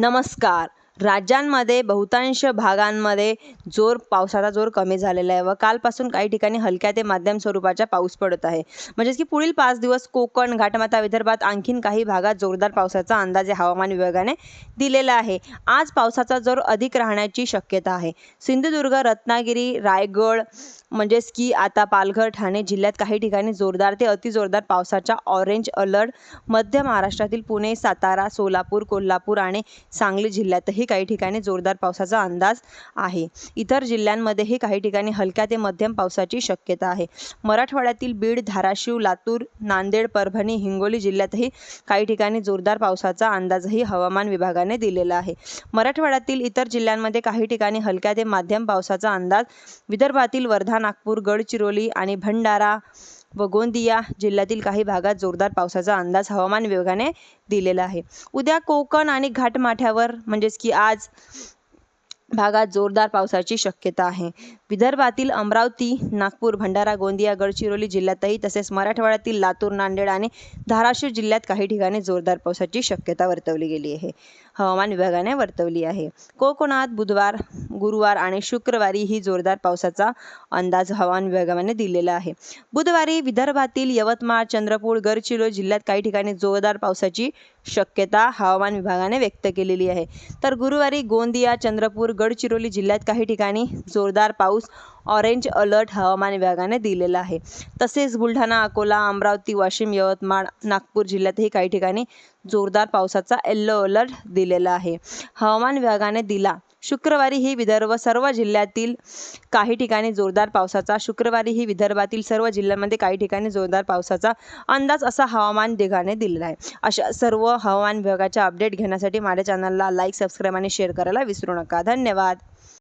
नमस्कार. राज्यांमध्ये बहुतांश भागांमध्ये जोर पावसाचा जोर कमी झालेला आहे व कालपासून काही ठिकाणी हलक्या ते माध्यम स्वरूपाचा पाऊस पडत आहे. म्हणजेच की पुढील पाच दिवस कोकण घाटमाथा विदर्भात आणखीन काही भागात जोरदार पावसाचा अंदाज हवामान विभागाने दिलेला आहे. आज पावसाचा जोर अधिक राहण्याची शक्यता आहे. सिंधुदुर्ग रत्नागिरी रायगड म्हणजेच की आता पालघर ठाणे जिल्ह्यात काही ठिकाणी जोरदार ते अतिजोरदार पावसाचा ऑरेंज अलर्ट. मध्य महाराष्ट्रातील पुणे सातारा सोलापूर कोल्हापूर आणि सांगली जिल्ह्यातही काही ठिकाणी जोरदार पावसाचा अंदाज आहे. इतर जिल्ह्यांमध्येही काही ठिकाणी हलक्या ते मध्यम पावसाची शक्यता आहे. मराठवाड्यातील बीड धाराशिव लातूर नांदेड परभणी हिंगोली जिल्ह्यातही काही ठिकाणी जोरदार पावसाचा अंदाजही हवामान विभागाने दिलेला आहे. मराठवाड्यातील इतर जिल्ह्यांमध्ये काही ठिकाणी हलक्या ते मध्यम पावसाचा अंदाज. विदर्भातील वर्धा नागपूर गडचिरोली आणि भंडारा व गोंदिया जिल्ह्यातील काही भागात जोरदार पावसाचा अंदाज हवामान विभागाने दिलेला आहे. उद्या कोकण आणि घाटमाथ्यावर म्हणजेच की आज भागात जोरदार पावसाची शक्यता आहे. विदर्भातील अमरावती नागपूर भंडारा गोंदिया गडचिरोली जिल्ह्यातही तसेच मराठवाड्यातील लातूर नांदेड आणि धाराशिव जिल्ह्यात काही ठिकाणी जोरदार पावसाची शक्यता वर्तवली गेली आहे. हवामान विभागाने वर्तवली आहे. कोकणात बुधवार गुरुवार आणि शुक्रवारी ही जोरदार पावसाचा अंदाज हवामान विभागाने दिलेला आहे. बुधवारी विदर्भातील यवतमाळ चंद्रपूर गडचिरोली जिल्ह्यात काही ठिकाणी जोरदार पावसाची शक्यता हवामान विभागाने व्यक्त केलेली आहे. तर गुरुवारी गोंदिया चंद्रपूर गडचिरोली जिल्ह्यात काही ठिकाणी जोरदार पाऊस ऑरेंज अलर्ट हवामान विभागाने दिलेला आहे. तसेच बुलढाणा अकोला अमरावती वाशिम यवतमाळ नागपूर जिल्ह्यातही काही ठिकाणी जोरदार पावसाचा येल्लो अलर्ट दिलेला आहे. हवामान विभागाने दिला शुक्रवारी ही विदर्भ सर्व जिल्ह्यातील काही ठिकाणी जोरदार पावसाचा शुक्रवारी ही विदर्भातील सर्व जिल्ह्यांमध्ये काही ठिकाणी जोरदार पावसाचा अंदाज असा हवामान विभागाने दिलेला आहे. अशा सर्व हवामान विभागाच्या अपडेट घेण्यासाठी माझ्या चॅनलला लाईक सबस्क्राईब आणि शेअर करायला विसरू नका. धन्यवाद.